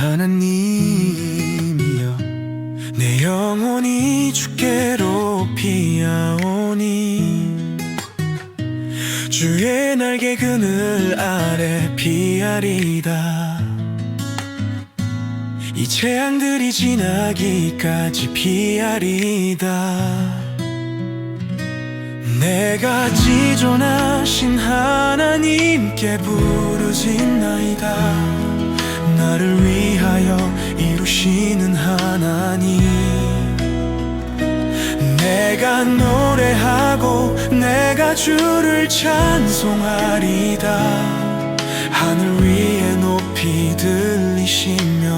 하나님이여 내 영혼이 주께로 피하오니 주의 날개 그늘 아래 피하리다. 이 재앙들이 지나기까지 피하리다. 내가 지존하 신 하나님께 부르짖나이다. 나를 위하여 이루시는 하나님. 내가 노래하고 내가 주를 찬송하리다. 하늘 위에 높이 들리시며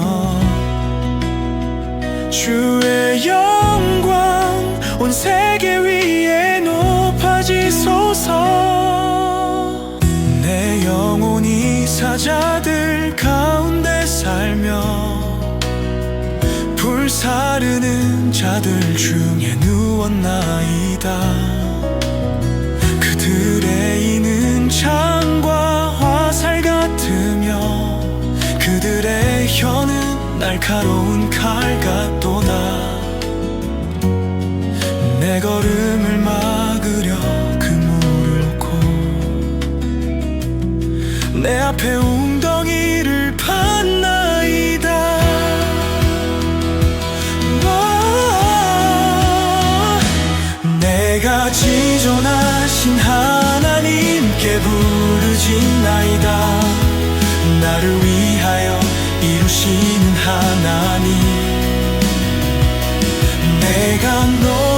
주의 영광 온 세계 위에 사자들 가운데 살며 불사르는 자들 중에 누웠나이다. 그들의 이는 창과 화살 같으며 그들의 혀는 날카로운 칼 앞에 웅덩이를 판나이다. 와, 내가 지존하신 하나님께 부르짖나이다. 나를 위하여 이루시는 하나님. 내가 노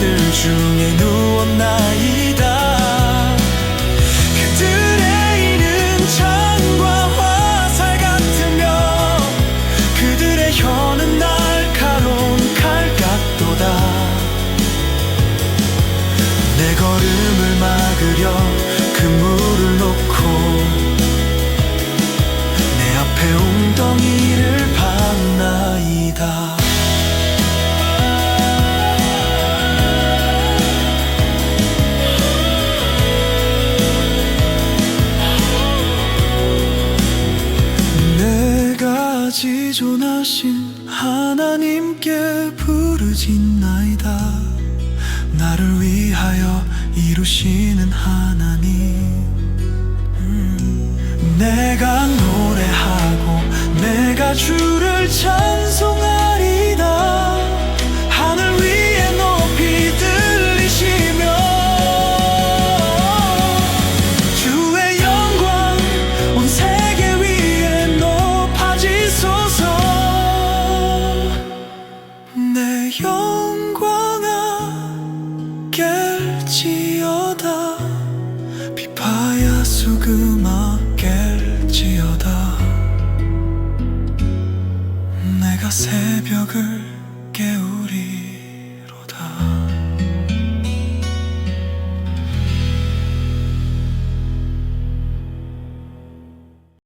자들 중에 누웠나이다. 그들의 이는 창과 화살 같으며 그들의 혀는 날카로운 칼 같도다. 내 걸음을 막으려 그물을 놓고 내 앞에 웅덩이를 내가 지존하신 하나님께 부르짖나이다. 나를 위하여 이루시는 하나님. 음, 내가 노래하고 내가 주를 찬 내가 새벽을 깨우리.